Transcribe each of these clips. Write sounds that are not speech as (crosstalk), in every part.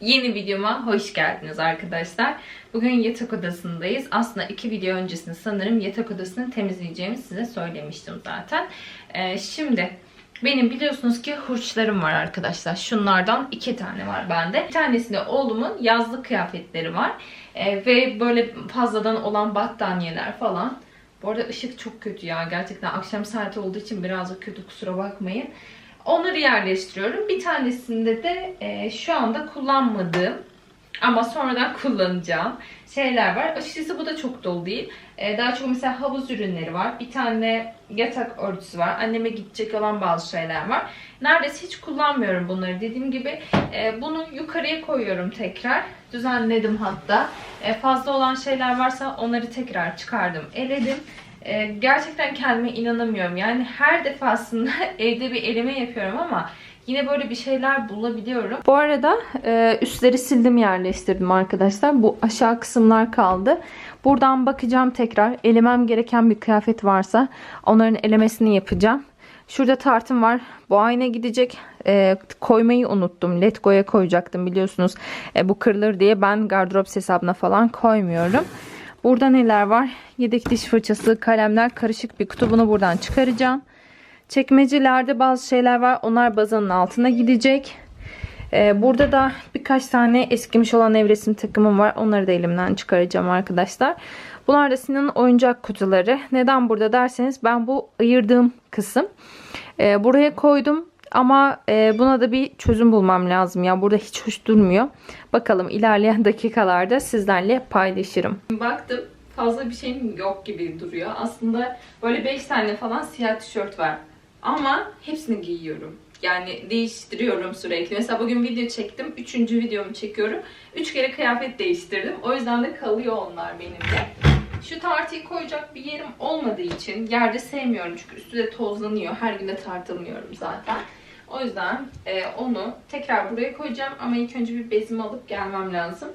Yeni videoma hoş geldiniz arkadaşlar. Bugün yatak odasındayız. Aslında iki video öncesinde sanırım yatak odasını temizleyeceğimi size söylemiştim zaten. Ee, şimdi benim biliyorsunuz ki hurçlarım var arkadaşlar. Şunlardan iki tane var bende. Bir tanesinde oğlumun yazlık kıyafetleri var. Ee, ve böyle fazladan olan battaniyeler falan. Bu arada ışık çok kötü ya. Gerçekten akşam saati olduğu için birazcık kötü kusura bakmayın. Onları yerleştiriyorum. Bir tanesinde de e, şu anda kullanmadığım ama sonradan (laughs) kullanacağım şeyler var. Açıkçası bu da çok dolu değil. E, daha çok mesela havuz ürünleri var. Bir tane yatak örtüsü var. Anneme gidecek olan bazı şeyler var. Neredeyse hiç kullanmıyorum bunları. Dediğim gibi e, bunu yukarıya koyuyorum tekrar. Düzenledim hatta. E, fazla olan şeyler varsa onları tekrar çıkardım, eledim. Ee, gerçekten kendime inanamıyorum. Yani her defasında (laughs) evde bir eleme yapıyorum ama yine böyle bir şeyler bulabiliyorum. Bu arada e, üstleri sildim yerleştirdim arkadaşlar. Bu aşağı kısımlar kaldı. Buradan bakacağım tekrar. Elemem gereken bir kıyafet varsa onların elemesini yapacağım. Şurada tartım var. Bu ayna gidecek. E, koymayı unuttum. Letgo'ya koyacaktım biliyorsunuz. E, bu kırılır diye ben gardırop hesabına falan koymuyorum. Burada neler var? Yedek diş fırçası, kalemler, karışık bir kutu. Bunu buradan çıkaracağım. Çekmecelerde bazı şeyler var. Onlar bazanın altına gidecek. Ee, burada da birkaç tane eskimiş olan nevresim takımım var. Onları da elimden çıkaracağım arkadaşlar. Bunlar da Sinan'ın oyuncak kutuları. Neden burada derseniz ben bu ayırdığım kısım. Ee, buraya koydum. Ama e, buna da bir çözüm bulmam lazım ya. Burada hiç hoş durmuyor. Bakalım ilerleyen (laughs) dakikalarda sizlerle paylaşırım. Baktım fazla bir şeyim yok gibi duruyor. Aslında böyle 5 tane falan siyah tişört var. Ama hepsini giyiyorum. Yani değiştiriyorum sürekli. Mesela bugün video çektim. Üçüncü videomu çekiyorum. Üç kere kıyafet değiştirdim. O yüzden de kalıyor onlar benimle. Şu tartıyı koyacak bir yerim olmadığı için yerde sevmiyorum çünkü üstü de tozlanıyor. Her gün de tartılmıyorum zaten. O yüzden e, onu tekrar buraya koyacağım ama ilk önce bir bezimi alıp gelmem lazım.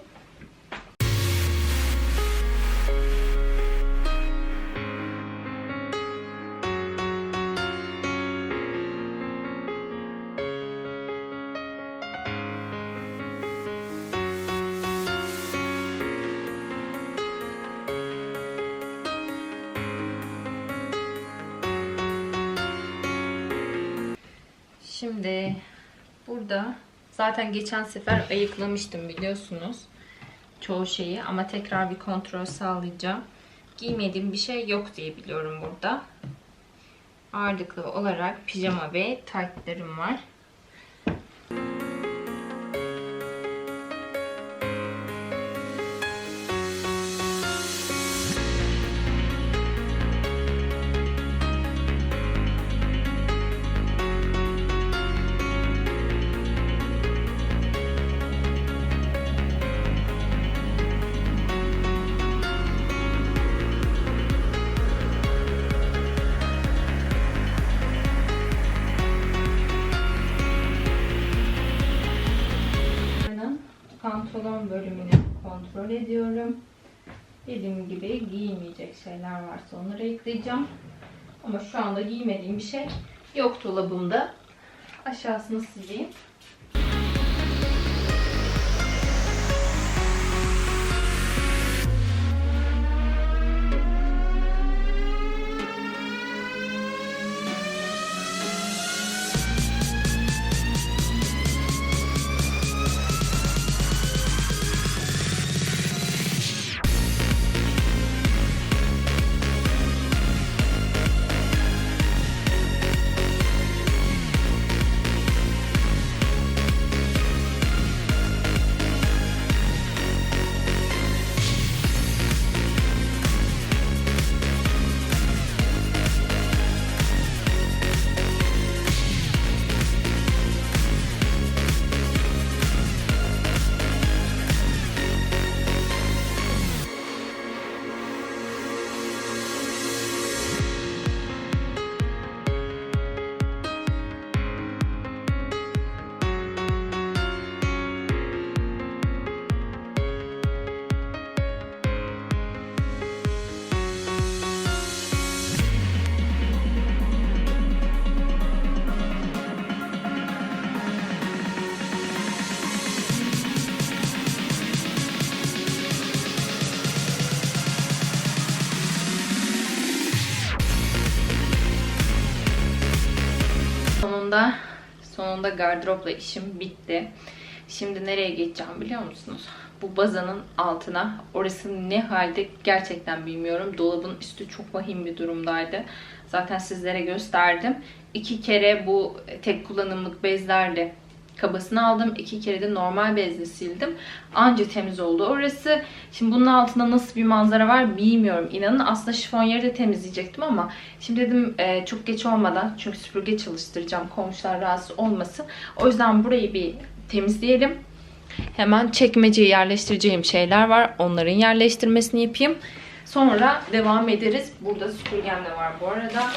Şimdi burada zaten geçen sefer ayıklamıştım biliyorsunuz çoğu şeyi ama tekrar bir kontrol sağlayacağım. Giymediğim bir şey yok diye biliyorum burada. Ağırlıklı olarak pijama ve taytlarım var. Bölümünü kontrol ediyorum. Dediğim gibi giymeyecek şeyler varsa onları ekleyeceğim. Ama şu anda giymediğim bir şey yok dolabımda. Aşağısını sileyim. Sonunda sonunda gardıropla işim bitti. Şimdi nereye geçeceğim biliyor musunuz? Bu bazanın altına. Orası ne halde gerçekten bilmiyorum. Dolabın üstü çok vahim bir durumdaydı. Zaten sizlere gösterdim. İki kere bu tek kullanımlık bezlerle kabasını aldım. İki kere de normal bezle sildim. Anca temiz oldu orası. Şimdi bunun altında nasıl bir manzara var bilmiyorum. İnanın aslında şifonyeri de temizleyecektim ama şimdi dedim e, çok geç olmadan çünkü süpürge çalıştıracağım. Komşular rahatsız olmasın. O yüzden burayı bir temizleyelim. Hemen çekmeceye yerleştireceğim şeyler var. Onların yerleştirmesini yapayım. Sonra devam ederiz. Burada süpürgem de var bu arada.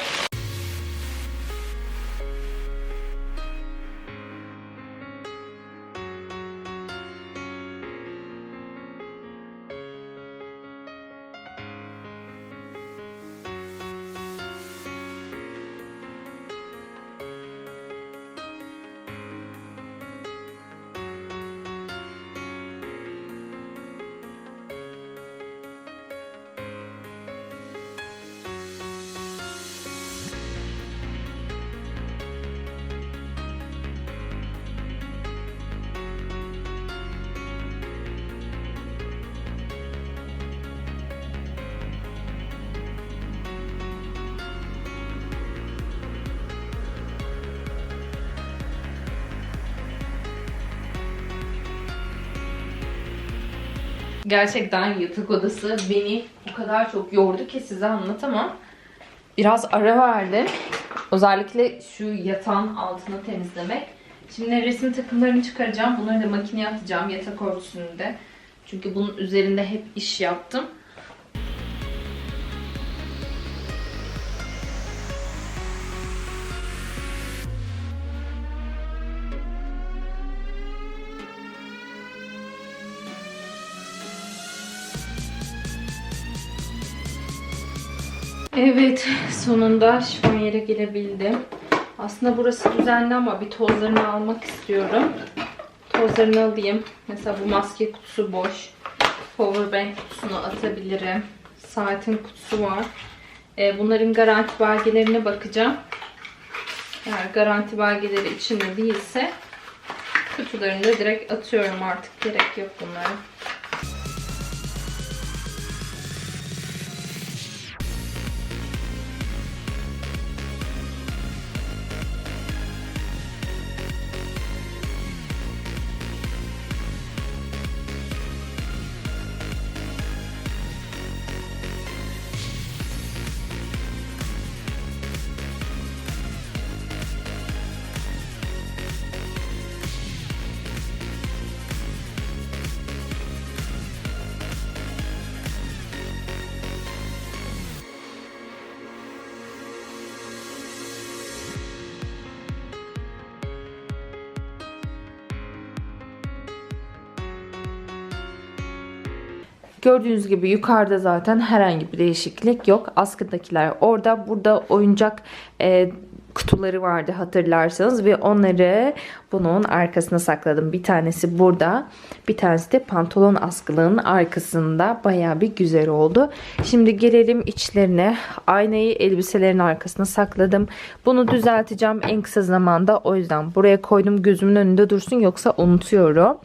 Gerçekten yatak odası beni o kadar çok yordu ki size anlatamam. Biraz ara verdim. Özellikle şu yatağın altını temizlemek. Şimdi resim takımlarını çıkaracağım. Bunları da makineye atacağım yatak örtüsünü de. Çünkü bunun üzerinde hep iş yaptım. Evet, sonunda şifonyere gelebildim. Aslında burası düzenli ama bir tozlarını almak istiyorum. Tozlarını alayım. Mesela bu maske kutusu boş. Powerbank kutusunu atabilirim. Saatin kutusu var. Ee, bunların garanti belgelerine bakacağım. Eğer garanti belgeleri içinde değilse kutularını da direkt atıyorum artık. Gerek yok bunlara. Gördüğünüz gibi yukarıda zaten herhangi bir değişiklik yok. Askıdakiler orada. Burada oyuncak e, kutuları vardı hatırlarsanız ve onları bunun arkasına sakladım. Bir tanesi burada. Bir tanesi de pantolon askılığının arkasında. Baya bir güzel oldu. Şimdi gelelim içlerine. Aynayı elbiselerin arkasına sakladım. Bunu düzelteceğim en kısa zamanda. O yüzden buraya koydum gözümün önünde dursun yoksa unutuyorum.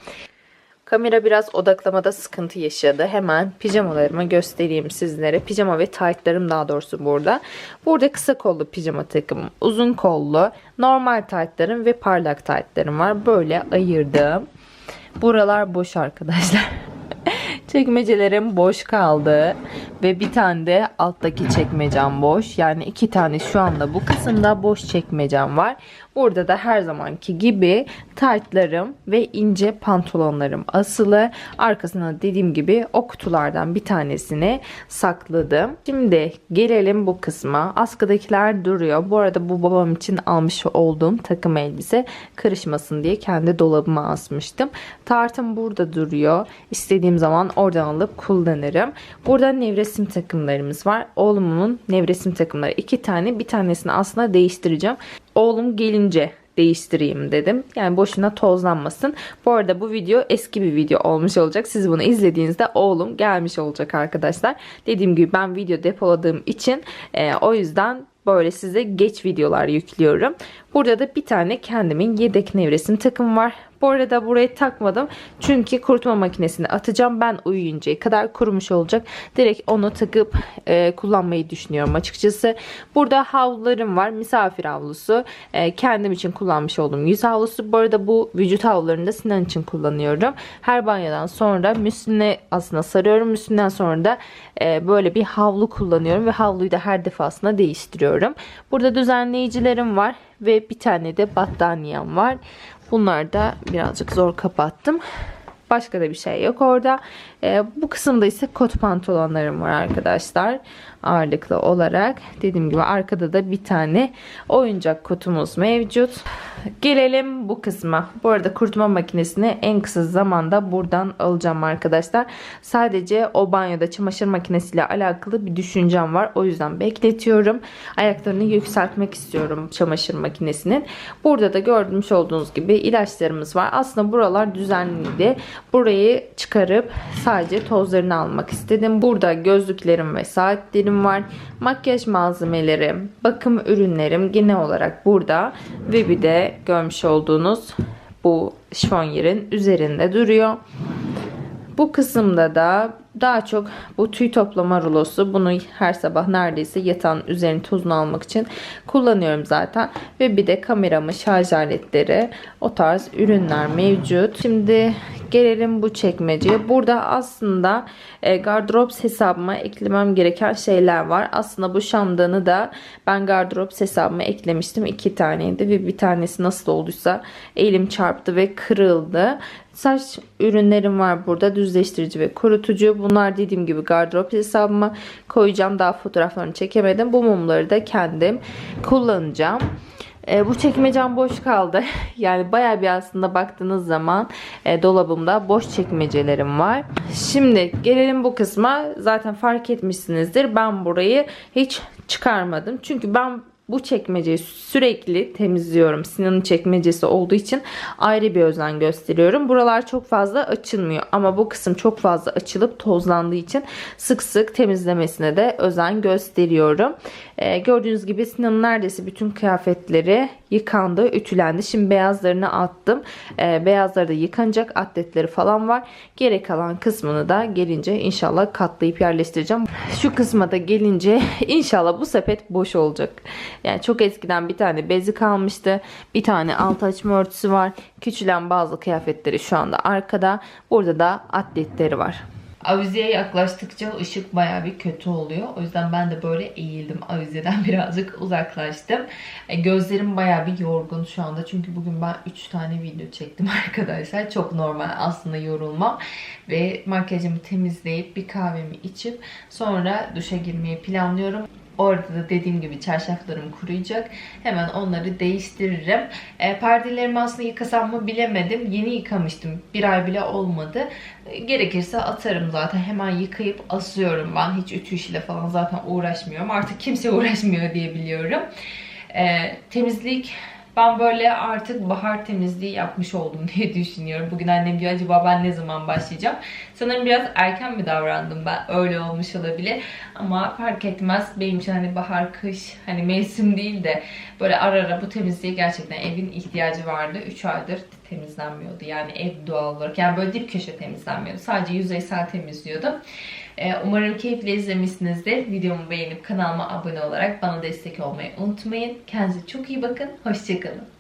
Kamera biraz odaklamada sıkıntı yaşadı. Hemen pijamalarımı göstereyim sizlere. Pijama ve taytlarım daha doğrusu burada. Burada kısa kollu pijama takımım, uzun kollu, normal taytlarım ve parlak taytlarım var. Böyle ayırdım. Buralar boş arkadaşlar. (laughs) Çekmecelerim boş kaldı. Ve bir tane de alttaki çekmecem boş. Yani iki tane şu anda bu kısımda boş çekmecem var. Burada da her zamanki gibi taytlarım ve ince pantolonlarım asılı. Arkasına dediğim gibi o kutulardan bir tanesini sakladım. Şimdi gelelim bu kısma. Askıdakiler duruyor. Bu arada bu babam için almış olduğum takım elbise karışmasın diye kendi dolabıma asmıştım. Tartım burada duruyor. İstediğim zaman oradan alıp kullanırım. Burada nevresim takımlarımız var. Oğlumun nevresim takımları iki tane. Bir tanesini aslında değiştireceğim. Oğlum gelince değiştireyim dedim. Yani boşuna tozlanmasın. Bu arada bu video eski bir video olmuş olacak. Siz bunu izlediğinizde oğlum gelmiş olacak arkadaşlar. Dediğim gibi ben video depoladığım için e, o yüzden böyle size geç videolar yüklüyorum. Burada da bir tane kendimin yedek nevresim takım var. Bu arada burayı takmadım. Çünkü kurutma makinesine atacağım. Ben uyuyuncaya kadar kurumuş olacak. Direkt onu takıp e, kullanmayı düşünüyorum açıkçası. Burada havlularım var. Misafir havlusu. E, kendim için kullanmış olduğum yüz havlusu. Bu arada bu vücut havlularını da Sinan için kullanıyorum. Her banyodan sonra müslüne aslında sarıyorum. Müslünden sonra da e, böyle bir havlu kullanıyorum. Ve havluyu da her defasında değiştiriyorum. Burada düzenleyicilerim var. Ve bir tane de battaniyem var. Bunlar da birazcık zor kapattım. Başka da bir şey yok orada. Ee, bu kısımda ise kot pantolonlarım var arkadaşlar. Ağırlıklı olarak. Dediğim gibi arkada da bir tane oyuncak kotumuz mevcut. Gelelim bu kısma. Bu arada kurutma makinesini en kısa zamanda buradan alacağım arkadaşlar. Sadece o banyoda çamaşır makinesiyle alakalı bir düşüncem var. O yüzden bekletiyorum. Ayaklarını yükseltmek istiyorum çamaşır makinesinin. Burada da gördüğünüz olduğunuz gibi ilaçlarımız var. Aslında buralar düzenliydi. Burayı çıkarıp sadece tozlarını almak istedim. Burada gözlüklerim ve saatlerim var. Makyaj malzemelerim, bakım ürünlerim genel olarak burada. Ve bir de görmüş olduğunuz bu şifonyerin üzerinde duruyor. Bu kısımda da daha çok bu tüy toplama rulosu. Bunu her sabah neredeyse yatağın üzerine tozunu almak için kullanıyorum zaten. Ve bir de kameramı, şarj aletleri, o tarz ürünler mevcut. Şimdi gelelim bu çekmeceye. Burada aslında e, gardırop hesabıma eklemem gereken şeyler var. Aslında bu şamdanı da ben gardırop hesabıma eklemiştim. iki taneydi ve bir tanesi nasıl olduysa elim çarptı ve kırıldı. Saç ürünlerim var burada. Düzleştirici ve kurutucu. Bunlar dediğim gibi gardırop hesabıma koyacağım. Daha fotoğraflarını çekemedim. Bu mumları da kendim kullanacağım. E, bu çekmecem boş kaldı. (laughs) Yani baya bir aslında baktığınız zaman e, dolabımda boş çekmecelerim var. Şimdi gelelim bu kısma. Zaten fark etmişsinizdir. Ben burayı hiç çıkarmadım. Çünkü ben bu çekmeceyi sürekli temizliyorum. Sinan'ın çekmecesi olduğu için ayrı bir özen gösteriyorum. Buralar çok fazla açılmıyor ama bu kısım çok fazla açılıp tozlandığı için sık sık temizlemesine de özen gösteriyorum. Ee, gördüğünüz gibi Sinan'ın neredeyse bütün kıyafetleri yıkandı, ütülendi. Şimdi beyazlarını attım. Ee, beyazları da yıkanacak atletleri falan var. Geri kalan kısmını da gelince inşallah katlayıp yerleştireceğim. Şu kısma da gelince (laughs) inşallah bu sepet boş olacak. Yani çok eskiden bir tane bezi kalmıştı. Bir tane alt açma örtüsü var. Küçülen bazı kıyafetleri şu anda arkada. Burada da atletleri var. Avizeye yaklaştıkça ışık baya bir kötü oluyor. O yüzden ben de böyle eğildim. Avizeden (laughs) birazcık uzaklaştım. E, gözlerim baya bir yorgun şu anda. Çünkü bugün ben 3 tane video çektim (laughs) arkadaşlar. Çok normal aslında yorulmam. Ve makyajımı temizleyip bir kahvemi içip sonra duşa girmeyi planlıyorum. Orada da dediğim gibi çarşaflarım kuruyacak. Hemen onları değiştiririm. E, perdelerimi aslında yıkasam mı bilemedim. Yeni yıkamıştım. Bir ay bile olmadı. E, gerekirse atarım zaten. Hemen yıkayıp asıyorum ben. Hiç ütü işiyle falan zaten uğraşmıyorum. Artık kimse uğraşmıyor diye biliyorum. E, temizlik ben böyle artık bahar temizliği yapmış oldum (laughs) diye düşünüyorum. Bugün annem diyor acaba ben ne zaman başlayacağım? Sanırım biraz erken mi davrandım ben? Öyle olmuş olabilir. Ama fark etmez. Benim için hani bahar, kış hani mevsim değil de böyle ara ara bu temizliğe gerçekten evin ihtiyacı vardı. 3 aydır temizlenmiyordu. Yani ev doğal olarak. Yani böyle dip köşe temizlenmiyordu. Sadece yüzeysel temizliyordum. Ee, umarım keyifle izlemişsinizdir. Videomu beğenip kanalıma abone olarak bana destek olmayı unutmayın. Kendinize çok iyi bakın. Hoşçakalın.